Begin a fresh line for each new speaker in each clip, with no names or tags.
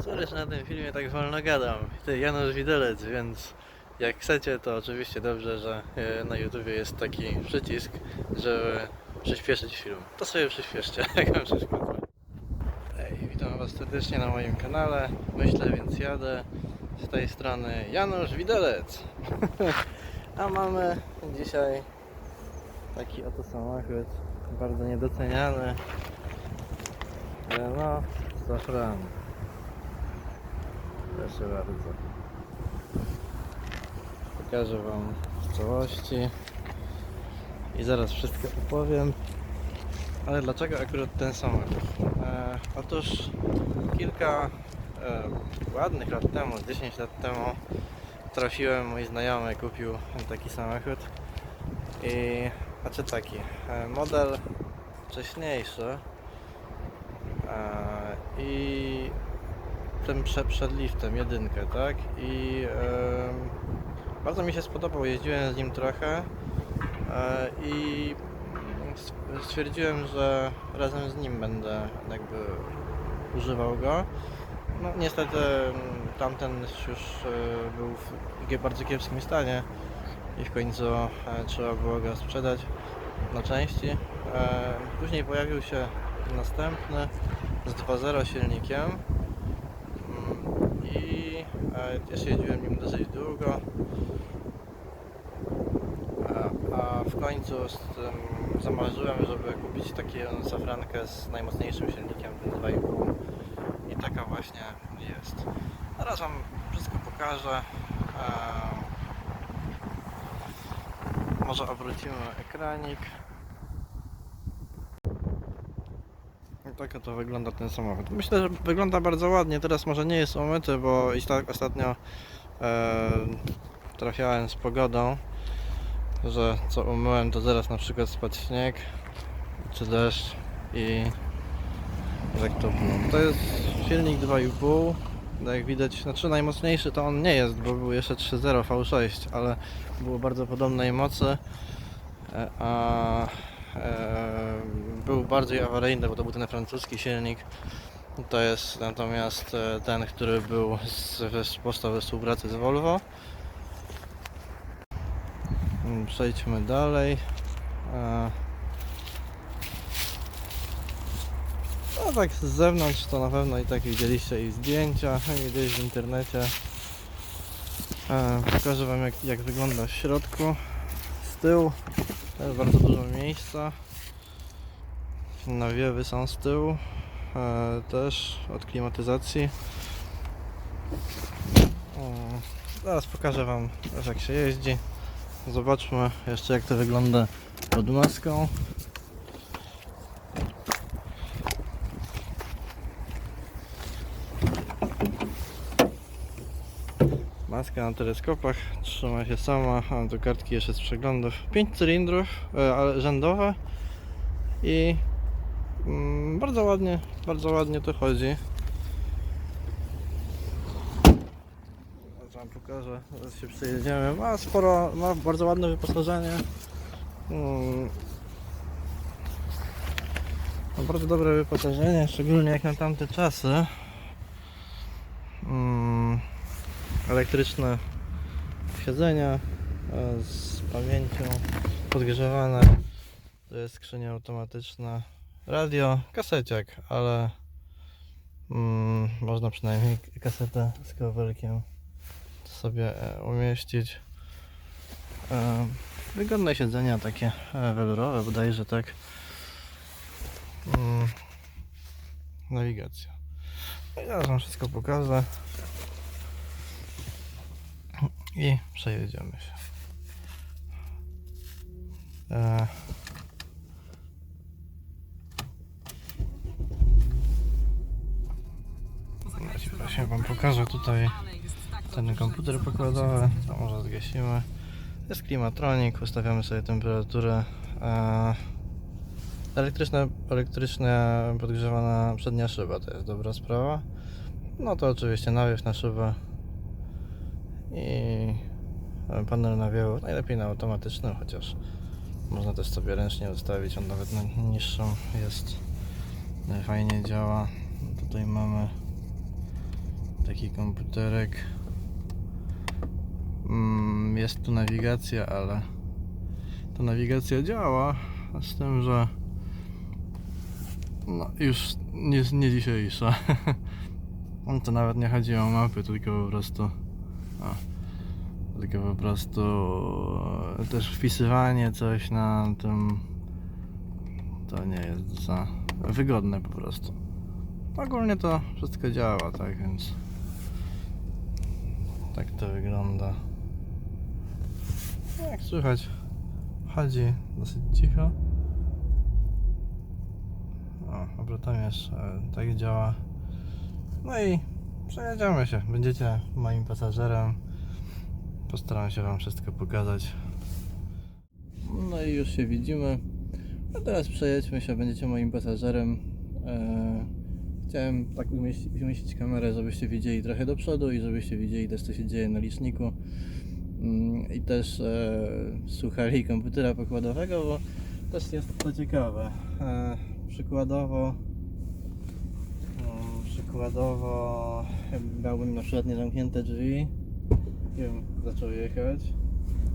Sorry, na tym filmie tak wolno gadam. To Janusz Widelec, więc jak chcecie, to oczywiście dobrze, że e, na YouTubie jest taki przycisk, żeby przyspieszyć film. To sobie przyspieszcie, jak wam przeszkadza. Hej, witam was serdecznie na moim kanale. Myślę, więc jadę. Z tej strony Janusz Widelec. A mamy dzisiaj taki oto samochód, bardzo niedoceniany. Renault Safran. Proszę bardzo. Pokażę Wam w całości i zaraz wszystko opowiem. Ale dlaczego akurat ten samochód? E, otóż kilka e, ładnych lat temu, 10 lat temu trafiłem, mój znajomy kupił taki samochód i znaczy taki e, model wcześniejszy e, i tym prze, przed liftem, jedynkę, tak? I em, bardzo mi się spodobał, jeździłem z nim trochę e, i stwierdziłem, że razem z nim będę jakby używał go. No niestety tamten już e, był w bardzo kiepskim stanie i w końcu e, trzeba było go sprzedać na części. E, Później pojawił się następny z 2.0 silnikiem e, też jeździłem nim dosyć długo. A, w końcu z tym zamarzyłem, żeby kupić taką safrankę z najmocniejszym silnikiem, ten 2.5 i taka właśnie jest. Teraz Wam wszystko pokażę. E, może obrócimy ekranik. I tak to wygląda ten samochód. Myślę, że wygląda bardzo ładnie. Teraz może nie jest umyty, bo i tak ostatnio e, trafiałem z pogodą, że co umyłem, to zaraz na przykład spadł śnieg czy deszcz i tak to było. To jest silnik 2,5. Jak widać, znaczy najmocniejszy to on nie jest, bo był jeszcze 3.0 V6, ale było bardzo podobnej mocy. E, A był bardziej awaryjny, bo to był ten francuski silnik. To jest natomiast e, ten, który był z, z powstał współpracy z Volvo. Mm, Przejdźmy dalej. E, No tak z zewnątrz to na pewno i tak widzieliście i zdjęcia, gdzieś w internecie. E, pokażę Wam jak, jak wygląda w środku. Z tyłu też bardzo dużo miejsca. Nawiewy są z tyłu. E, też od klimatyzacji. Zaraz pokażę Wam jak się jeździ. Zobaczmy jeszcze jak to wygląda pod maską. Maska na teleskopach trzyma się sama, mam tu kartki jeszcze z przeglądów. 5 cylindrów, e, ale rzędowe i mm, bardzo ładnie, bardzo ładnie to chodzi. Wam pokażę, zaraz się przejedziemy. Ma sporo, ma bardzo ładne wyposażenie. Mm. Bardzo dobre wyposażenie, szczególnie jak na tamte czasy. Mm elektryczne siedzenia z pamięcią podgrzewane. To jest skrzynia automatyczna. Radio, kaseciak, ale mm, można przynajmniej kasetę z kabelkiem sobie e, umieścić. E, wygodne siedzenia takie e, welurowe, bodajże tak. Mm, nawigacja. No i Zaraz wam wszystko pokażę i przejedziemy się. E... Właśnie- Wam pokażę tutaj ten komputer pokładowy, to może zgasimy. Jest klimatronik, ustawiamy sobie temperaturę. E... Elektryczna, elektryczna podgrzewana przednia szyba to jest dobra sprawa. No to oczywiście nawiew na szybę i panel nawiewu, najlepiej na automatycznym, chociaż można też sobie ręcznie ustawić, on nawet na niższą jest, fajnie działa. Tutaj mamy taki komputerek. Mm, Jest tu nawigacja, ale ta nawigacja działa, z tym, że no już nie, nie dzisiejsza. To nawet nie chodzi o mapy, tylko po prostu o, tylko po prostu e, też wpisywanie coś na tym to nie jest za wygodne po prostu. Ogólnie to wszystko działa, tak więc tak to wygląda. No, Jak słychać, chodzi dosyć cicho. O, obrotami jeszcze tak działa. No i przejedziemy się. Będziecie moim pasażerem. Postaram się Wam wszystko pokazać. No i już się widzimy. A teraz przejedźmy się, będziecie moim pasażerem. Eee, chciałem tak umieścić, kamerę, żebyście widzieli trochę do przodu i żebyście widzieli też co się dzieje na liczniku. Mm, I też e, słuchali komputera pokładowego, bo też jest to ciekawe. E, przykładowo przykładowo miałbym na przykład niezamknięte drzwi i bym zaczął jechać.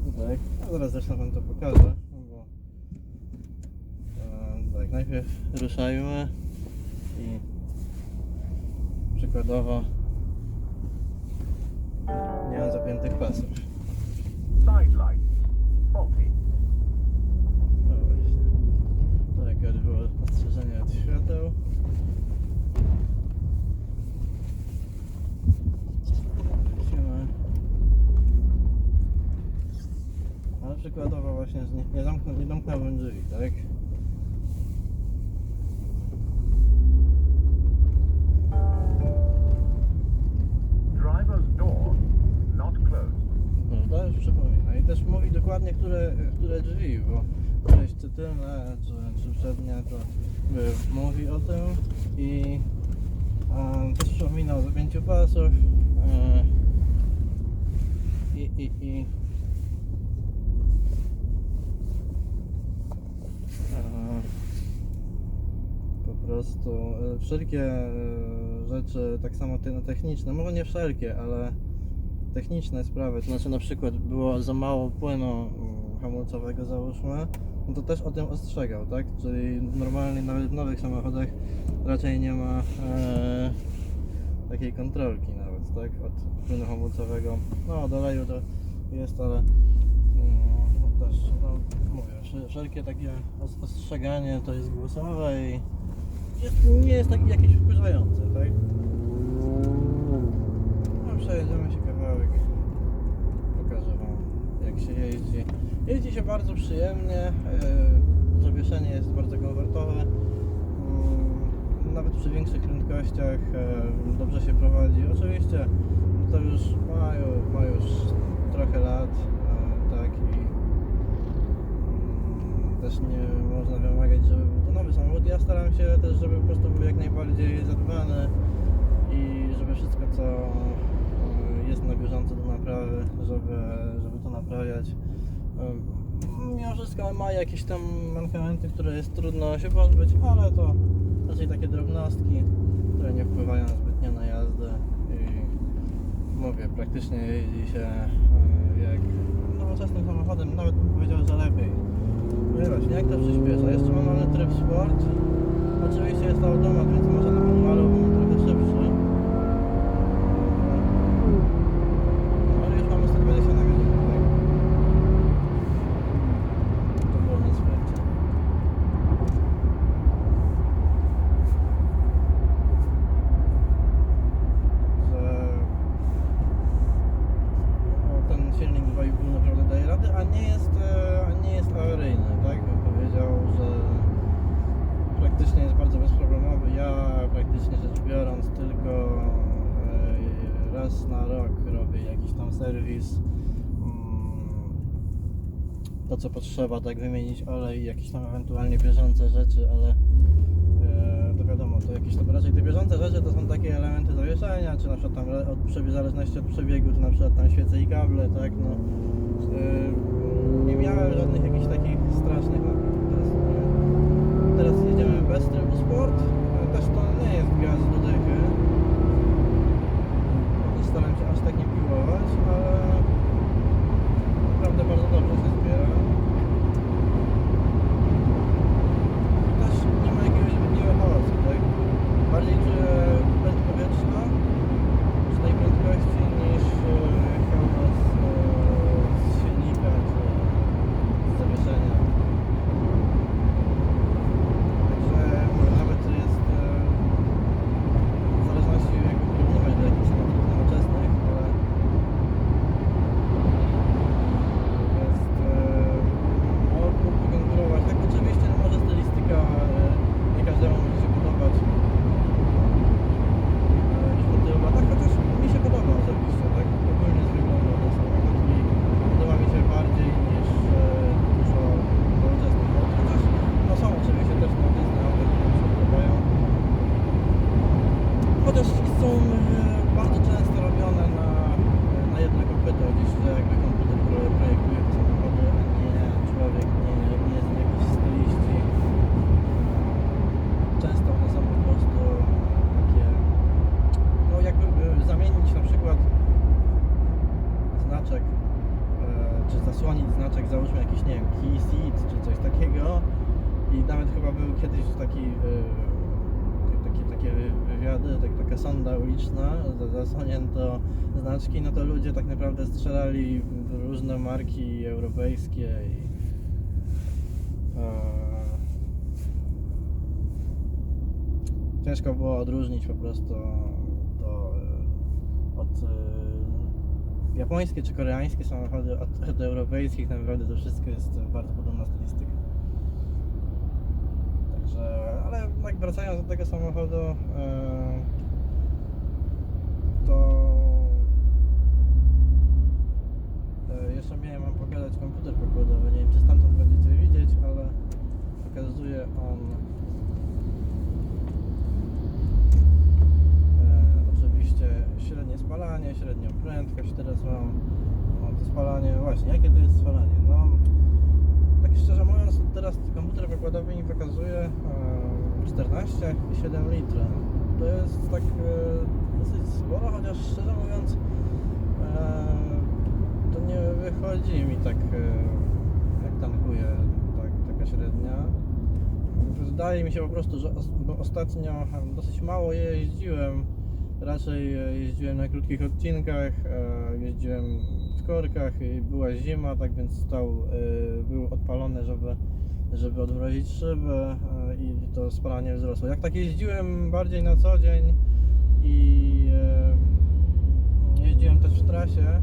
No Tak, a zaraz zresztą wam to pokażę. Bo, e, tak, najpierw ruszajmy i przykładowo nie mam zapiętych pasów.
Side lights. Faulty.
No właśnie. Akurat było ostrzeżenie od świateł. Lecimy. Ale przykładowo właśnie z nie, nie, zamknę, nie zamknąłem drzwi, tak?
Driver's door not closed.
No to już przypomina. I też mówi dokładnie, które, które drzwi, bo czy tylne, czy, czy przednie, to y, mówi o tym i też przypomina o zapięciu pasów e, i, i, i e, po prostu e, wszelkie e, rzeczy, tak samo no, techniczne, może nie wszelkie, ale techniczne sprawy, to znaczy na przykład było za mało płynu mm, hamulcowego załóżmy, no to też o tym ostrzegał, tak? Czyli normalnie nawet w nowych samochodach raczej nie ma e, takiej kontrolki nawet, tak? Od płynu hamulcowego. No od oleju to jest, ale no też, no mówię, wszel- wszelkie takie os- ostrzeganie to jest głosowe i jest, nie jest tak jakieś wkurzające, tak? No przejedziemy się kawałek. Pokażę Wam jak się jeździ. Jeździ się bardzo przyjemnie. Yy, zawieszenie jest bardzo komfortowe. Yy, nawet przy większych prędkościach yy, dobrze się prowadzi. Oczywiście to już ma, ju- ma już trochę lat, yy, tak i yy, też nie można wymagać, żeby był to nowy samochód. Ja staram się też, żeby po prostu był jak najbardziej zadbany i żeby wszystko co y, jest na bieżąco do naprawy, żeby, żeby to naprawiać. Y, Mimo wszystko ma jakieś tam mankamenty, które jest trudno się pozbyć, ale to raczej takie drobnostki, które nie wpływają zbytnio na jazdę i mówię, praktycznie jeździ się y, jak nowoczesnym samochodem, nawet bym powiedział, że lepiej. Jak to przyspiesza? Jeszcze mamy tryb sport. Oczywiście jest to automat, więc może na manualu był trochę szybszy. Ale już mamy 120 na godzinę, tak? To było na sprzęcie. Także no, ten silnik 2,5 naprawdę daje radę, a nie jest, e, a nie jest awaryjny, tak bym powiedział, że praktycznie jest bardzo bezproblemowy. Ja praktycznie rzecz biorąc tylko e, raz na rok robię jakiś tam serwis. Mm, To co potrzeba, tak wymienić olej, jakieś tam ewentualnie bieżące rzeczy, ale e, to wiadomo, to jakieś tam raczej te bieżące rzeczy to są takie elementy zawieszenia, czy na przykład tam od, przebi- w zależności od przebiegu, to na przykład tam świece i kable, tak no. E, nie miałem żadnych jakichś takich strasznych napraw. Teraz, nie. Teraz jedziemy bez trybu sport, też to nie jest gaz do dechy. są e, bardzo często robione na, na jedno kopyto, gdzieś jakby komputer pro- projektuje te samochody, a nie człowiek, nie, nie jest jakiś styliści. Często one są po prostu takie, no jakby e, zamienić na przykład znaczek, e, czy zasłonić znaczek, załóżmy jakiś, nie wiem, key seat, czy coś takiego i nawet chyba był kiedyś taki e, takie, takie wy- wywiady, tak, taka sonda uliczna, za- zasłonięto znaczki, no to ludzie tak naprawdę strzelali w różne marki europejskie i e, ciężko było odróżnić po prostu to e, od e, japońskie czy koreańskie samochody od, od europejskich, tak naprawdę to wszystko jest bardzo podobna stylistyka. Także, ale jak wracając do tego samochodu, e, to e, jeszcze miałem wam pokazać komputer pokładowy. Nie wiem, czy stamtąd będziecie widzieć, ale pokazuje on e, oczywiście średnie spalanie, średnią prędkość. Teraz mam to spalanie. Właśnie, jakie to jest spalanie? No, tak szczerze mówiąc, teraz komputer wykładowy mi pokazuje e, 14,7 litra. To jest tak e, dosyć sporo, chociaż szczerze mówiąc e, to nie wychodzi mi tak e, jak tankuje tak, taka średnia. Wydaje mi się po prostu, że os- ostatnio dosyć mało jeździłem. Raczej e, jeździłem na krótkich odcinkach, e, jeździłem w korkach i była zima, tak więc stał, e, był odpalony, żeby, żeby odmrozić szyby e, i to spalanie wzrosło. Jak tak jeździłem bardziej na co dzień i e, jeździłem też w trasie,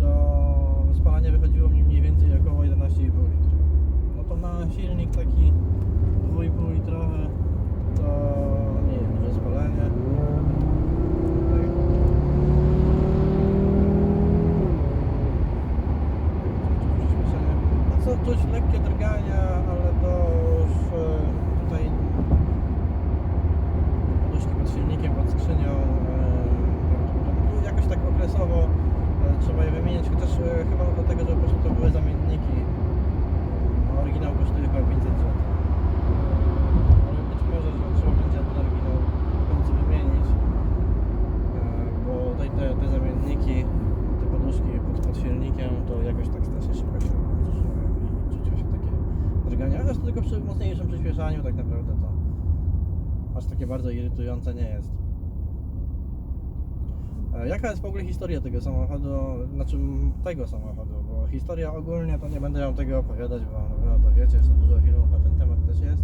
to spalanie wychodziło mi mniej więcej około 11,5 litra. No to na silnik taki 2,5 litrowy to nie jest duże spalanie. Tutaj. Przyspieszenie. No co, czuć lekkie drgania, ale już e, tutaj poduszki pod silnikiem, pod skrzynią e, no, jakoś tak okresowo e, trzeba je wymienić, chociaż chyba dlatego, że po prostu to były zamienniki. No, Oryginał kosztuje chyba 500 zł. Ale być może, że trzeba będzie ten oryginał w końcu wymienić, bo tutaj te, te zamienniki, te poduszki pod, pod silnikiem, to jakoś tak strasznie szybko się zużywają i czuć się takie drgania, ale to tylko przy mocniejszym przyspieszaniu tak naprawdę to aż takie bardzo irytujące nie jest. E, Jaka jest w ogóle historia tego samochodu, znaczy tego samochodu, bo historia ogólnie to nie będę wam tego opowiadać, bo pewno to wiecie, jest dużo filmów na ten temat też jest.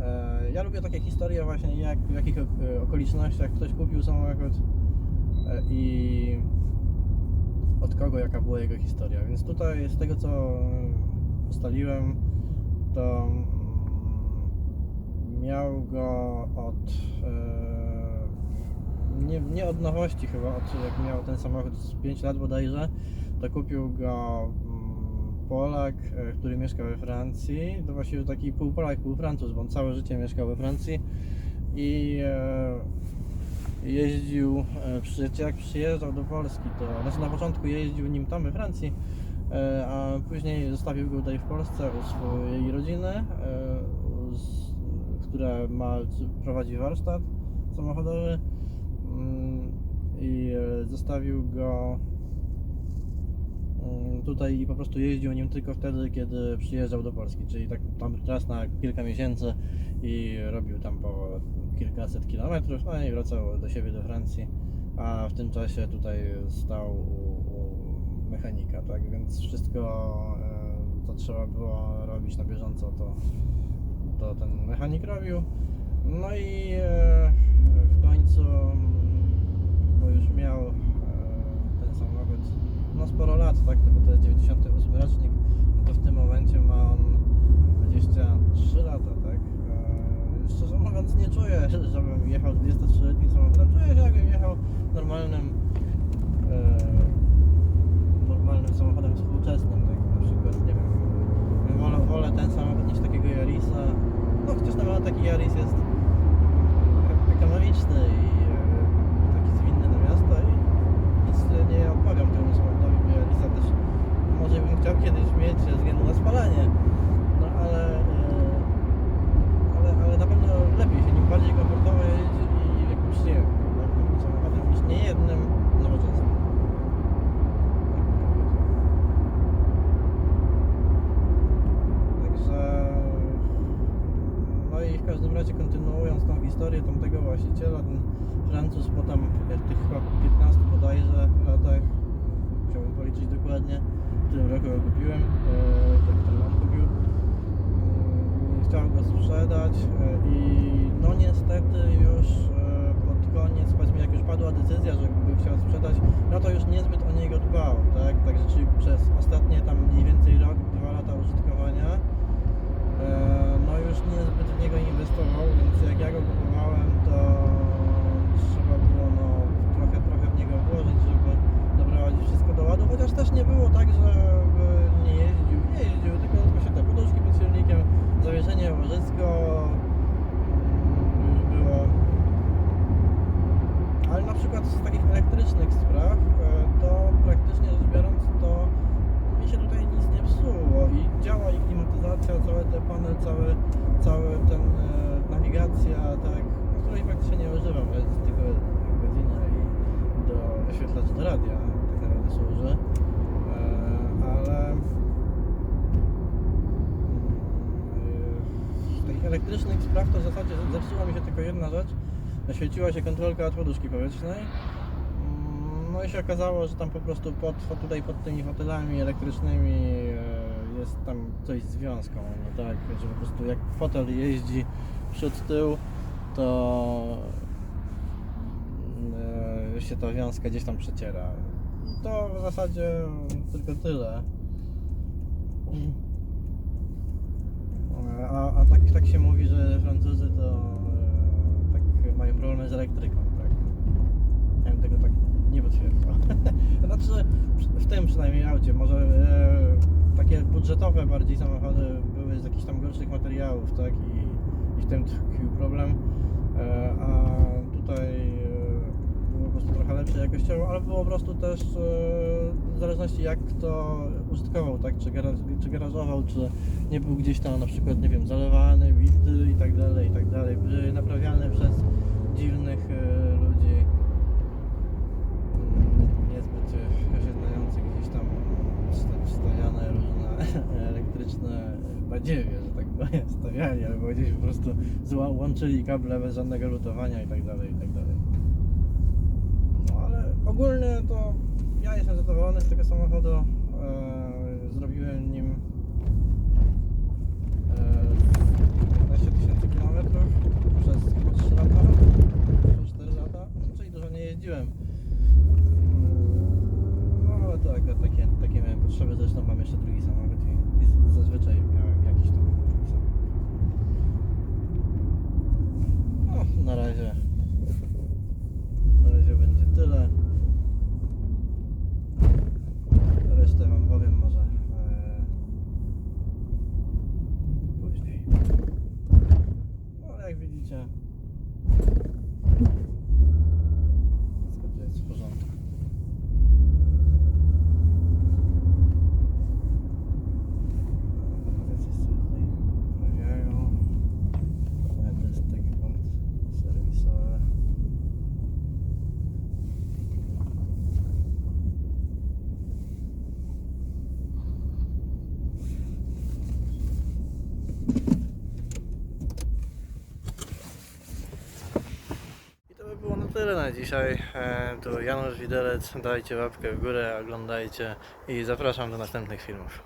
E, Ja lubię takie historie właśnie, jak, w jakich ok- okolicznościach ktoś kupił samochód e, i od kogo, jaka była jego historia. Więc tutaj z tego co ustaliłem, to mm, miał go od e, nie, nie od nowości chyba, od jak miał ten samochód z 5 lat bodajże, to kupił go mm, Polak, e, który mieszka we Francji. To właściwie taki pół Polak, pół Francuz, bo on całe życie mieszkał we Francji i e, jeździł, jak przyjeżdżał do Polski, to znaczy na początku jeździł nim tam we Francji, a później zostawił go tutaj w Polsce u swojej rodziny, e, która ma, prowadzi warsztat samochodowy mm, i e, zostawił go mm, tutaj i po prostu jeździł nim tylko wtedy, kiedy przyjeżdżał do Polski, czyli tak tam raz na kilka miesięcy i robił tam po kilkaset kilometrów, no i wracał do siebie do Francji, a w tym czasie tutaj stał u, u mechanika, tak, więc wszystko e, co trzeba było robić na bieżąco, to, to ten mechanik robił. No i e, w końcu, bo już miał e, ten samochód no sporo lat, tak, no bo to jest 98 rocznik, no to w tym momencie ma on 23 lata, tak. E, szczerze mówiąc nie czuję, żebym jechał 23-letnim samochodem, czuję się jakbym jechał normalnym e, normalnym samochodem współczesnym, tak na przykład, nie wiem, wolę, wolę ten samochód niż takiego Yarisa, no chociaż nawet taki Yaris jest ekonomiczny i e, taki zwinny do miasta i nic nie odmawiam temu samochodowi, bo Yarisa też może bym chciał kiedyś mieć ze względu na spalanie, no ale, e, ale, ale na pewno lepiej się nim bardziej komfortowo jeździć i jakimś, nie wiem, no, samochodem niż niejednym. Tam w tych chyba 15 bodajże latach, chciałbym policzyć dokładnie, w którym roku go kupiłem, tak ten on kupił. Mm, Chciałem go sprzedać e, i no niestety już e, pod koniec, powiedzmy jak już padła decyzja, że by chciał sprzedać, no to już niezbyt o niego dbał, tak? Także czyli przez ostatnie tam mniej więcej rok, dwa lata użytkowania no już niezbyt w niego inwestował, więc jak ja go kupowałem, to trzeba było no trochę, trochę w niego włożyć, żeby doprowadzić wszystko do ładu, chociaż też nie było tak, że nie jeździł, nie jeździł, tylko właśnie te poduszki pod silnikiem, zawieszenie łożysko mm, już było ale na przykład z takich elektrycznych spraw, e, to praktycznie rzecz biorąc, to mi się tutaj nic nie psuło i działa i klimatyzacja, cały ten panel, cały, cały ten e, nawigacja, tak, której praktycznie nie używam, ale jest tylko godzina i do wyświetlacz do radia tak naprawdę służy, e, ale mm, z takich elektrycznych spraw to w zasadzie zepsuła mi się tylko jedna rzecz, Zaświeciła się kontrolka od poduszki powietrznej. Mm, No i się okazało, że tam po prostu pod, tutaj pod tymi fotelami elektrycznymi e, jest tam coś z wiązką, no tak, że po prostu jak fotel jeździ przód tył, to e, się ta wiązka gdzieś tam przeciera. To w zasadzie tylko tyle. A, a tak, tak się mówi, że Francuzy to e, tak mają problemy z elektryką, tak? Ja bym tego tak nie potwierdzał. znaczy, w tym przynajmniej aucie, może e, takie budżetowe bardziej samochody były z jakichś tam gorszych materiałów, tak? I, i w tym tkwił problem. E, a lepsze jakościowo, ale po prostu też e, w zależności jak kto użytkował, tak? Czy, garaż, czy garażował, czy nie był gdzieś tam na przykład, nie wiem, zalewany, bity i tak dalej, i tak dalej, były naprawiane przez dziwnych e, ludzi mm, niezbyt e, się znających gdzieś tam wstawiane różne elektryczne badziewie, że tak powiem, stawiali, albo gdzieś po prostu łączyli kable bez żadnego lutowania i tak dalej, i tak dalej. Ogólnie to ja jestem zadowolony z tego samochodu. E, zrobiłem nim e, 15 tysięcy kilometrów przez chyba 3 lata, przez 4 lata, czyli dużo nie jeździłem. Mm, No ale to akurat takie, takie miałem potrzeby, zresztą mam jeszcze drugi samochód i, i z- zazwyczaj miałem jakiś tam drugi samochód. No, na razie. Na razie będzie tyle. Resztę wam powiem może e, później. No ale jak widzicie wszystko tu jest w porządku. Panowie coś sobie tutaj naprawiają. Ale to jest taki punkt serwisowy. I to by było na dzisiaj. E, Tu Janusz Widelec. Dajcie łapkę w górę, oglądajcie i zapraszam do następnych filmów.